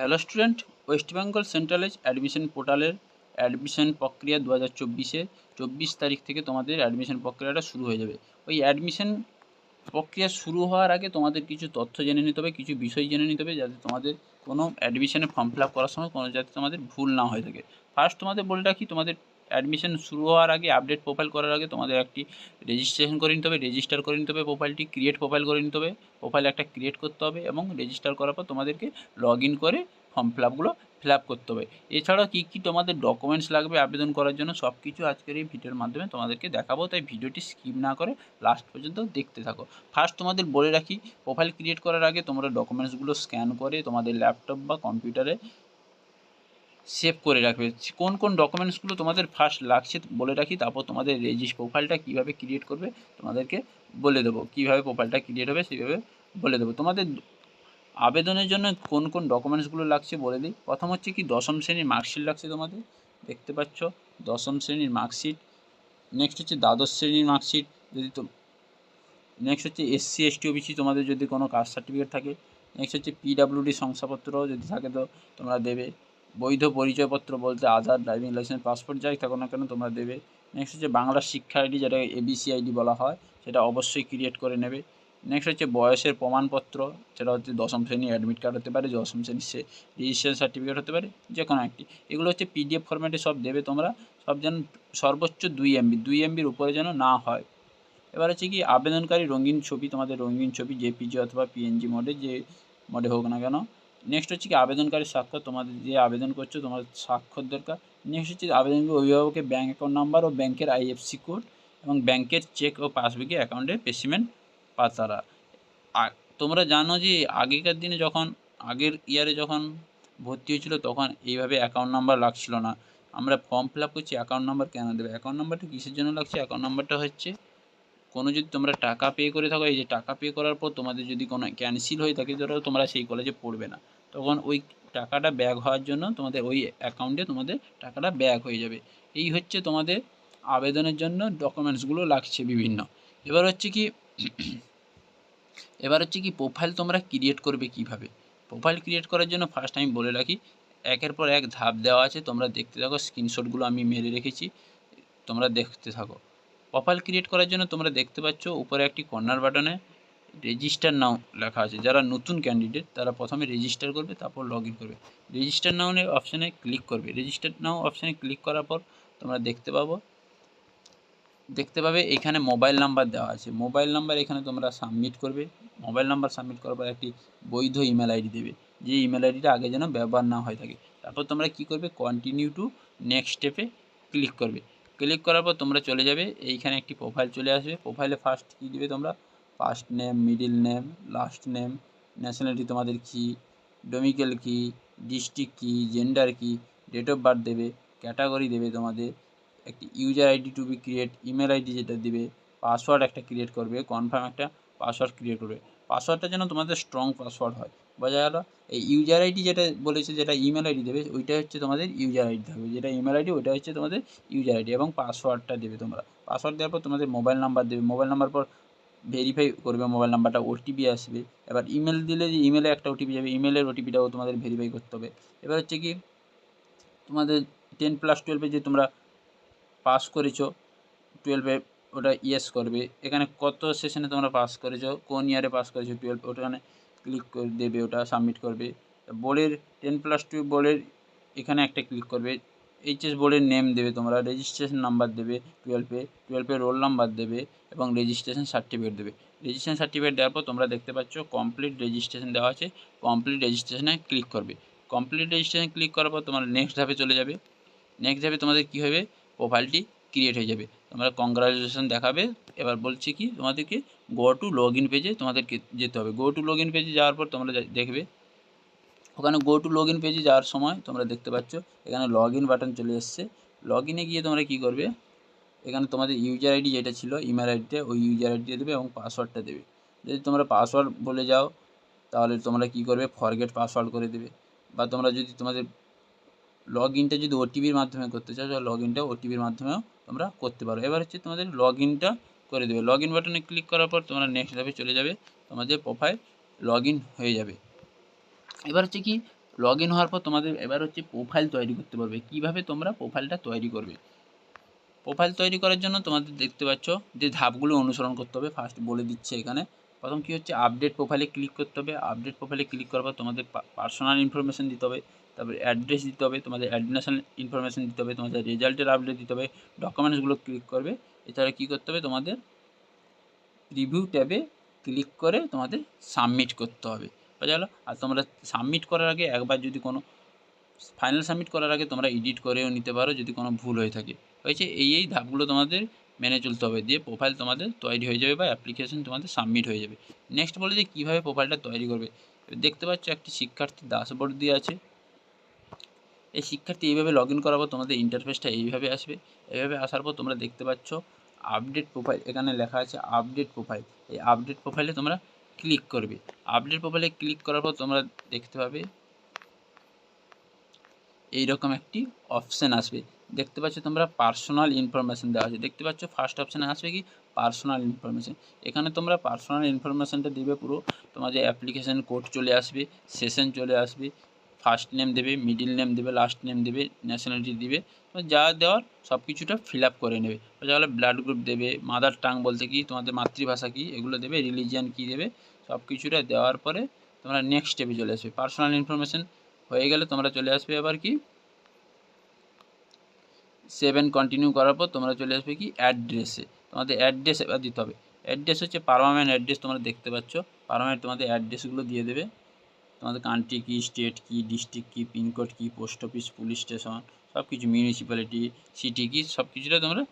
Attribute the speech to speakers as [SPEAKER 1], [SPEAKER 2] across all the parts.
[SPEAKER 1] Hello student West Bengal centralize admission পোর্টালের admission প্রক্রিয়া দু হাজার চব্বিশে চব্বিশ তারিখ থেকে তোমাদের অ্যাডমিশন প্রক্রিয়াটা শুরু হয়ে যাবে। ওই অ্যাডমিশন প্রক্রিয়া শুরু হওয়ার আগে তোমাদের কিছু তথ্য জেনে নিতে হবে, কিছু বিষয় জেনে নিতে হবে যাতে তোমাদের কোনো অ্যাডমিশনে ফর্ম ফিল আপ করার সময় কোনো যাতে তোমাদের ভুল না হয়ে থাকে। ফার্স্ট তোমাদের বলে রাখি, তোমাদের অ্যাডমিশন শুরু হওয়ার আগে আপডেট প্রোফাইল করার আগে তোমাদের একটি রেজিস্ট্রেশন করে নিতে হবে রেজিস্টার করে নিতে হবে প্রোফাইলটি ক্রিয়েট প্রোফাইল করে নিতে হবে প্রোফাইল একটা ক্রিয়েট করতে হবে এবং রেজিস্টার করার পর তোমাদেরকে লগ ইন করে ফর্ম ফিল আপগুলো ফিল আপ করতে হবে। এছাড়াও কী কী তোমাদের ডকুমেন্টস লাগবে আবেদন করার জন্য সব কিছু আজকের এই ভিডিওর মাধ্যমে তোমাদেরকে দেখাবো, তাই ভিডিওটি স্কিপ না করে লাস্ট পর্যন্ত দেখতে থাকো। ফার্স্ট তোমাদের বলে রাখি প্রোফাইল ক্রিয়েট করার আগে তোমরা ডকুমেন্টসগুলো স্ক্যান করে তোমাদের ল্যাপটপ বা কম্পিউটারে সেভ করে রাখবে। কোন কোন ডকুমেন্টসগুলো তোমাদের ফার্স্ট লাগছে বলে রাখি, তারপর তোমাদের রেজিস্ট প্রোফাইলটা কীভাবে ক্রিয়েট করবে তোমাদেরকে বলে দেবো। কীভাবে প্রোফাইলটা ক্রিয়েট হবে সেইভাবে বলে দেবো। তোমাদের আবেদনের জন্য কোন কোন ডকুমেন্টসগুলো লাগছে বলে দিই। প্রথম হচ্ছে কি, দশম শ্রেণির মার্কশিট লাগছে তোমাদের। দেখতে পাচ্ছ, দশম শ্রেণির মার্কশিট নেক্সট হচ্ছে দ্বাদশ শ্রেণির মার্কশিট যদি তো নেক্সট হচ্ছে এসসি এসটি ওবিসি তোমাদের যদি কোনো কাস্ট সার্টিফিকেট থাকে। নেক্সট হচ্ছে পিডাব্লিউডি শংসাপত্র যদি থাকে তো তোমরা দেবে। বৈধ পরিচয়পত্র বলতে আধার ড্রাইভিং লাইসেন্স পাসপোর্ট যাই থাকো না কেন তোমরা দেবে। নেক্সট হচ্ছে বাংলা শিক্ষা আইডি, যেটা এবিসি আইডি বলা হয়, সেটা অবশ্যই ক্রিয়েট করে নেবে। নেক্সট হচ্ছে বয়সের প্রমাণপত্র, সেটা হচ্ছে দশম শ্রেণি অ্যাডমিট কার্ড হতে পারে, দশম শ্রেণির সে রেজিস্ট্রেশন সার্টিফিকেট হতে পারে যে কোনো একটি। এগুলো হচ্ছে পিডিএফ ফরম্যাটে সব দেবে তোমরা, সব যেন সর্বোচ্চ দুই এমবি দুই এমবির উপরে যেন না হয়। এবার হচ্ছে কি আবেদনকারী রঙিন ছবি, তোমাদের রঙিন ছবি জেপিজি অথবা পিএনজি মোডে যে মোডে হোক না কেন নেক্সট হচ্ছে কি, আবেদনকারী স্বাক্ষর, তোমাদের যে আবেদন করছ, তোমার স্বাক্ষর দরকার। নেক্সট হচ্ছে আবেদনকারী অভিভাবকের ব্যাঙ্ক অ্যাকাউন্ট নাম্বার ও ব্যাংকের আইএফসি কোড এবং ব্যাংকের চেক ও পাসবুকে অ্যাকাউন্টের পেসিমেন্ট পাতারা। তোমরা জানো যে, আগেকার দিনে যখন, আগের ইয়ারে যখন ভর্তি হয়েছিল, তখন এইভাবে অ্যাকাউন্ট নাম্বার লাগছিল না। আমরা ফর্ম ফিল আপ করছি অ্যাকাউন্ট নাম্বার কেন দেবে? অ্যাকাউন্ট নাম্বারটা কিসের জন্য লাগছে? অ্যাকাউন্ট নাম্বারটা হচ্ছে কোনো যদি তোমরা টাকা পে করে থাকো, এই যে টাকা পে করার পর তোমাদের যদি কোনো ক্যান্সেল হয়ে থাকে ধরো তোমরা সেই কলেজে পড়বে না। তখন ওই টাকাটা ব্যাক হওয়ার জন্য তোমাদের ওই অ্যাকাউন্টে তোমাদের টাকাটা ব্যাক হয়ে যাবে। এই হচ্ছে তোমাদের আবেদনের জন্য ডকুমেন্টসগুলো লাগছে বিভিন্ন। এবার হচ্ছে কি, এবার হচ্ছে কি প্রোফাইল তোমরা ক্রিয়েট করবে কীভাবে? প্রোফাইল ক্রিয়েট করার জন্য ফার্স্ট আমি বলে রাখি, একের পর এক ধাপ দেওয়া আছে। তোমরা দেখতে থাকো স্ক্রিনশটগুলো আমি মেরে রেখেছি। তোমরা দেখতে থাকো। প্রোফাইল ক্রিয়েট করার জন্য তোমরা দেখতে পাচ্ছ উপরে একটি কর্নার বাটনে রেজিস্টার নাও লেখা আছে। যারা নতুন ক্যান্ডিডেট তারা প্রথমে রেজিস্টার করবে, তারপর লগ করবে। রেজিস্টার নাউনের অপশানে ক্লিক করবে। রেজিস্টার নাও অপশানে ক্লিক করার পর তোমরা দেখতে পাবো, দেখতে পাবে এখানে মোবাইল নাম্বার দেওয়া আছে। মোবাইল নাম্বার এখানে তোমরা সাবমিট করবে। মোবাইল নাম্বার সাবমিট করার পর একটি বৈধ ইমেল আইডি দেবে। যে ইমেল আইডিটা আগে যেন ব্যবহার না হয়ে থাকে। তারপর তোমরা কী করবে? কন্টিনিউ টু নেক্সট স্টেপে ক্লিক করবে। ক্লিক করার পর তোমরা চলে যাবে, এইখানে একটি প্রোফাইল চলে আসবে। প্রোফাইলে ফার্স্ট কী দেবে তোমরা? First name middle name last name nationality তোমাদের কী ডোমিকেল কী ডিস্ট্রিক্ট কী জেন্ডার কী ডেট অফ বার্থ দেবে ক্যাটাগরি দেবে তোমাদের, একটি user ID to be create email ID যেটা দেবে পাসওয়ার্ড একটা ক্রিয়েট করবে কনফার্ম একটা পাসওয়ার্ড ক্রিয়েট করবে। পাসওয়ার্ডটা যেন তোমাদের স্ট্রং পাসওয়ার্ড হয়। বোঝা গেল? এই ইউজার আইডি যেটা বলেছে, যেটা ইমেল আইডি দেবে ওইটা হচ্ছে তোমাদের ইউজার আইডি থাকবে যেটা ইমেল আইডি ওইটা হচ্ছে তোমাদের ইউজার আইডি এবং পাসওয়ার্ডটা দেবে তোমরা। পাসওয়ার্ড দেওয়ার পর তোমাদের মোবাইল নাম্বার দেবে। মোবাইল নাম্বার পর ভেরিফাই করবে মোবাইল নাম্বারটা ওটিপি আসবে। এবার ইমেল দিলে যে ইমেলে একটা ওটিপি যাবে ইমেলের ওটিপিটাও তোমাদের ভেরিফাই করতে হবে। এবার হচ্ছে কি, তোমাদের টেন প্লাস টুয়েলভে যে তোমরা পাস করেছ টুয়েলভে ওটা ইয়েস করবে। এখানে কত সেশনে তোমরা পাস করেছ, কোন ইয়ারে পাস করেছ টুয়েলভ ওখানে ক্লিক করে, দেবে, ওটা সাবমিট করবে। বোর্ডের টেন প্লাস টু বোর্ডের এখানে একটা ক্লিক করবে। এইচএস বোর্ডের নেম দেবে তোমরা রেজিস্ট্রেশন নাম্বার দেবে টুয়েলভে টুয়েলভে রোল নাম্বার দেবে এবং রেজিস্ট্রেশন সার্টিফিকেট দেবে। রেজিস্ট্রেশন সার্টিফিকেট দেওয়ার পর তোমরা দেখতে পাচ্ছ কমপ্লিট রেজিস্ট্রেশন দেওয়া আছে কমপ্লিট রেজিস্ট্রেশনে ক্লিক করবে। কমপ্লিট রেজিস্ট্রেশন ক্লিক করার পর তোমার নেক্সট ধাপে চলে যাবে। নেক্সট ধাপে তোমাদের কী হবে? প্রোফাইলটি ক্রিয়েট হয়ে যাবে। তোমরা কংগ্রাচুলেশন দেখাবে। এবার বলছি কি তোমাদেরকে গো টু লগ ইন পেজে তোমাদেরকে যেতে হবে। গো টু লগ ইন পেজে যাওয়ার পর তোমরা দেখবে, ওখানে গো টু লগ ইন পেজে যাওয়ার সময় তোমরা দেখতে পাচ্ছ, এখানে লগ ইন বাটন চলে এসছে। লগ ইনে গিয়ে তোমরা কী করবে, এখানে তোমাদের ইউজার আইডি যেটা ছিল ইমেল আইডিতে ওই ইউজার আইডি দেবে এবং পাসওয়ার্ডটা দেবে। যদি তোমরা পাসওয়ার্ড বলে যাও, তাহলে তোমরা কী করবে ফরগেট পাসওয়ার্ড করে দেবে। বা তোমরা যদি তোমাদের লগ ইনটা যদি ওটিপির মাধ্যমে করতে চাও, তাহলে লগ ইনটা ওটিপির মাধ্যমেও তোমরা করতে পারো। এবার হচ্ছে তোমাদের লগ ইনটা করে দেবে। লগ ইন বাটনে ক্লিক করার পর তোমরা নেক্সট ধাপে চলে যাবে। তোমাদের প্রোফাইল লগ হয়ে যাবে। এবার হচ্ছে কি লগ হওয়ার পর তোমাদের এবার হচ্ছে প্রোফাইল তৈরি করতে পারবে। কীভাবে তোমরা প্রোফাইলটা তৈরি করবে? প্রোফাইল তৈরি করার জন্য তোমাদের দেখতে পাচ্ছ যে ধাপগুলো অনুসরণ করতে হবে। ফার্স্ট বলে দিচ্ছে এখানে। প্রথম কী হচ্ছে আপডেট প্রোফাইলে ক্লিক করতে হবে। আপডেট প্রোফাইলে ক্লিক করার পর তোমাদের পার্সোনাল ইনফরমেশান দিতে হবে। তারপরে অ্যাড্রেস দিতে হবে। তোমাদের অ্যাডমিনেশন ইনফরমেশান দিতে হবে। তোমাদের রেজাল্টের আপডেট দিতে হবে। ডকুমেন্টসগুলো ক্লিক করবে। এছাড়া কী করতে হবে তোমাদের? রিভিউ ট্যাবে ক্লিক করে তোমাদের সাবমিট করতে হবে। বোঝা গেলো? আর তোমরা সাবমিট করার আগে একবার যদি কোনো ফাইনাল সাবমিট করার আগে তোমরা এডিট করেও নিতে পারো যদি কোনো ভুল হয়ে থাকে। হয়েছে? এই এই ধাপগুলো তোমাদের মেনে চলতে হবে। দিয়ে প্রোফাইল তোমাদের তৈরি হয়ে যাবে বা অ্যাপ্লিকেশন তোমাদের সাবমিট হয়ে যাবে। নেক্সট বলে যে কীভাবে প্রোফাইলটা তৈরি করবে? দেখতে পাচ্ছ একটি শিক্ষার্থীর ড্যাশবোর্ড দিয়ে আছে। এই শিক্ষার্থী এইভাবে লগ ইন করার পর তোমাদের ইন্টারফেসটা এইভাবে আসবে। এইভাবে আসার পর তোমরা দেখতে পাচ্ছ আপডেট প্রোফাইল এখানে লেখা আছে আপডেট প্রোফাইল এই আপডেট প্রোফাইলে তোমরা ক্লিক করবে। আপডেট প্রোফাইলে ক্লিক করার পর তোমরা দেখতে পাবে এইরকম একটি অপশান আসবে। দেখতে পাচ্ছ তোমরা পার্সোনাল ইনফরমেশান দেওয়া আছে। দেখতে পাচ্ছ ফার্স্ট অপশানে আসবে কি? পার্সোনাল ইনফরমেশান এখানে তোমরা পার্সোনাল ইনফরমেশানটা দিবে পুরো। তোমাদের অ্যাপ্লিকেশান কোড চলে আসবে সেশন চলে আসবে। ফার্স্ট নেম দেবে মিডিল নেম দেবে লাস্ট নেম দেবে ন্যাশনালিটি দিবে। যা দেওয়ার সব কিছুটা ফিল আপ করে নেবে। তাহলে ব্লাড গ্রুপ দেবে মাদার টাং বলতে কি, তোমাদের মাতৃভাষা কী, এগুলো দেবে রিলিজিয়ান কী দেবে, সব কিছুটা দেওয়ার পরে তোমরা নেক্সট স্টেপে চলে আসবে। পার্সোনাল ইনফরমেশান হয়ে গেলে তোমরা চলে আসবে এবার কি? সেভেন কন্টিনিউ করার পর তোমরা চলে আসবে কি? অ্যাড্রেসে তোমাদের অ্যাড্রেস এবার দিতে হবে। অ্যাড্রেস হচ্ছে পারমানেন্ট অ্যাড্রেস তোমরা দেখতে পাচ্ছ। পারমানেন্ট তোমাদের অ্যাড্রেসগুলো দিয়ে দেবে। তোমাদের কান্ট্রি কী স্টেট কী ডিস্ট্রিক্ট কী পিনকোড কী পোস্ট অফিস পুলিশ স্টেশন সব কিছু মিউনিসিপ্যালিটি সিটি কী সব কিছুটা তোমরা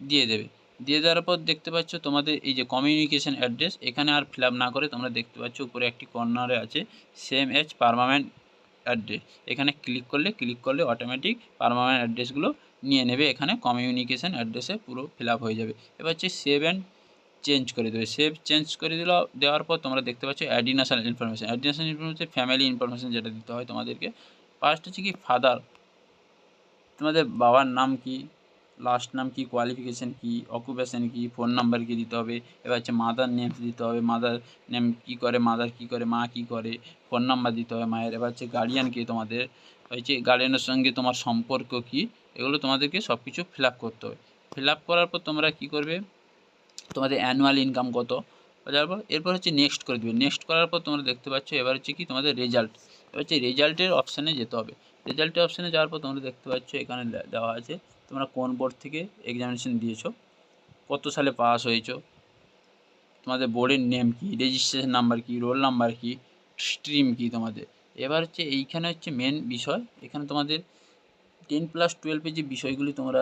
[SPEAKER 1] দিয়ে দেবে। দিয়ে দেওয়ার পর দেখতে পাচ্ছ তোমাদের এই যে কমিউনিকেশান অ্যাড্রেস এখানে আর ফিল না করে তোমরা দেখতে পাচ্ছ উপরে একটি কর্নারে আছে সেম এজ পারমানেন্ট অ্যাড্রেস এখানে ক্লিক করলে ক্লিক করলে অটোমেটিক পারমানেন্ট অ্যাড্রেসগুলো নিয়ে নেবে। এখানে কমিউনিকেশান অ্যাড্রেসে পুরো ফিল হয়ে যাবে। এবার হচ্ছে সেভ অ্যান্ড চেঞ্জ করে দেবে সেভ চেঞ্জ করে দিল, দেওয়ার পর তোমরা দেখতে পাচ্ছ additional information additional information family information যেটা দিতে হয় তোমাদেরকে। ফার্স্ট হচ্ছে কি ফাদার তোমাদের বাবার নাম কি? লাস্ট নাম কি? কোয়ালিফিকেশান কি? অকুপেশান কি? ফোন নাম্বার কি দিতে হবে? এবার হচ্ছে মাদার নেম দিতে হবে। মাদার নেম কী করে? মাদার কী করে? মা কী করে? ফোন নাম্বার দিতে হবে মায়ের। এবার হচ্ছে গার্ডিয়ান কে তোমাদের? হচ্ছে গার্ডিয়ানের সঙ্গে তোমার সম্পর্ক কী? এগুলো তোমাদেরকে সব কিছু ফিল করতে হবে। ফিল করার পর তোমরা কী করবে? তোমাদের অ্যানুয়াল ইনকাম কত? যাওয়ার পর এরপর হচ্ছে নেক্সট করে দেবে। নেক্সট করার পর তোমরা দেখতে পাচ্ছ, এবার হচ্ছে কি তোমাদের রেজাল্ট এবার হচ্ছে রেজাল্টের অপশানে যেতে হবে। রেজাল্টের অপশানে যাওয়ার পর তোমরা দেখতে পাচ্ছ, এখানে দেওয়া আছে, তোমরা কোন বোর্ড থেকে এক্সামিনেশন দিয়েছ? কত সালে পাস হয়েছো? তোমাদের বোর্ডের নেম কি? রেজিস্ট্রেশন নাম্বার কি? রোল নাম্বার কি? স্ট্রিম কি তোমাদের? এবার হচ্ছে এইখানে হচ্ছে মেন বিষয়। এখানে তোমাদের টেন প্লাস টুয়েলভে যে বিষয়গুলি তোমরা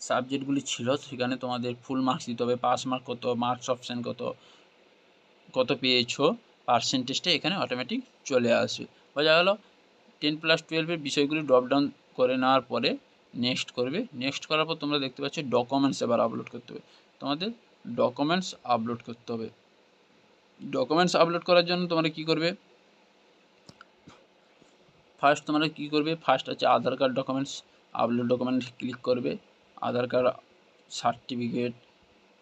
[SPEAKER 1] সাবজেক্টগুলি ছিল, সেখানে তোমাদের ফুল মার্কস দিতে হবে পাস মার্ক কত মার্কস অপশান কত কত পেয়েছ পার্সেন্টেজটা এখানে অটোমেটিক চলে আসবে। বোঝা গেলো? টেন প্লাস টুয়েলভের বিষয়গুলি ড্রপডাউন করে নেওয়ার পরে নেক্সট করবে। নেক্সট করার পর তোমরা দেখতে পাচ্ছ ডকুমেন্টস এবার আপলোড করতে হবে। তোমাদের ডকুমেন্টস আপলোড করতে হবে। ডকুমেন্টস আপলোড করার জন্য তোমরা কী করবে? ফার্স্ট তোমরা কী করবে? ফার্স্ট হচ্ছে Aadhaar card documents upload document click করবে। Aadhaar card certificate,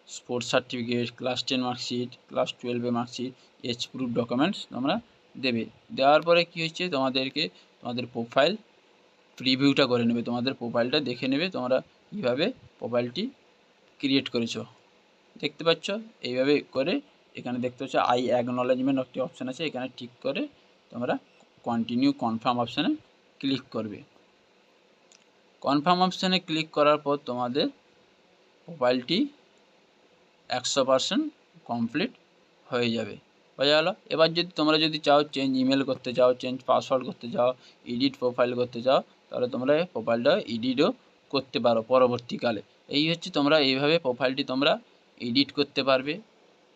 [SPEAKER 1] sports certificate, class ten marksheet, class টুয়েলভে মার্কশিট, এজ প্রুফ ডকুমেন্টস তোমরা দেবে। দেওয়ার পরে কী হচ্ছে? তোমাদেরকে তোমাদের প্রোফাইল প্রিভিউটা করে নেবে। তোমাদের প্রোফাইলটা দেখে নেবে তোমরা কীভাবে প্রোফাইলটি ক্রিয়েট করেছ। দেখতে পাচ্ছ? এইভাবে করে এখানে দেখতে পাচ্ছ আই অ্যাকনলেজমেন্ট একটি অপশান আছে। এখানে ঠিক করে তোমরা কন্টিনিউ কনফার্ম অপশানে ক্লিক করবে। কনফার্ম অপশানে ক্লিক করার পর তোমাদের মোবাইলটি একশো পারসেন্ট কমপ্লিট হয়ে যাবে। বোঝা গেলো? এবার যদি তোমরা যদি চাও চেঞ্জ ইমেল করতে চাও চেঞ্জ পাসওয়ার্ড করতে চাও এডিট প্রোফাইল করতে চাও, তাহলে তোমরা প্রোফাইলটা এডিটও করতে পারো পরবর্তীকালে। এই হচ্ছে তোমরা এইভাবে প্রোফাইলটি তোমরা এডিট করতে পারবে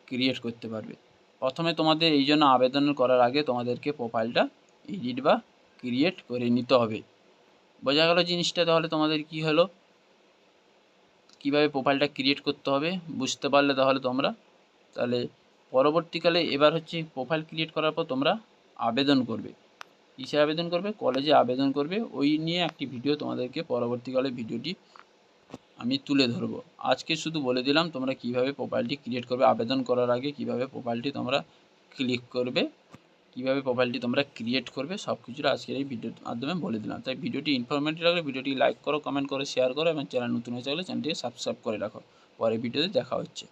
[SPEAKER 1] ক্রিয়েট করতে পারবে। প্রথমে তোমাদের এই জন্য আবেদন করার আগে তোমাদেরকে প্রোফাইলটা এডিট বা ক্রিয়েট করে নিতে হবে। বোঝা গেল জিনিসটা, তাহলে তোমাদের কি হলো? কীভাবে প্রোফাইলটা ক্রিয়েট করতে হবে বুঝতে পারলে তাহলে তোমরা। তাহলে পরবর্তীকালে এবার হচ্ছে প্রোফাইল ক্রিয়েট করার পর তোমরা আবেদন করবে। কিসে আবেদন করবে? কলেজে আবেদন করবে। ওই নিয়ে একটি ভিডিও তোমাদেরকে পরবর্তীকালে ভিডিওটি আমি তুলে ধরবো। আজকে শুধু বলে দিলাম তোমরা কীভাবে প্রোফাইলটি ক্রিয়েট করবে, আবেদন করার আগে কীভাবে প্রোফাইলটি তোমরা ক্লিক করবে। কীভাবে প্রোফাইলটি তোমরা ক্রিয়েট করবে সব কিছুটা আজকের এই ভিডিওর মাধ্যমে বলে দিলাম। তাই ভিডিওটি ইনফরমেটিভ লাগলে ভিডিওটি লাইক করো কমেন্ট করো শেয়ার করো এবং চ্যানেল নতুন হয়ে থাকলে চ্যানেলটিকে সাবস্ক্রাইব করে রাখো। পরে ভিডিওতে দেখা হচ্ছে।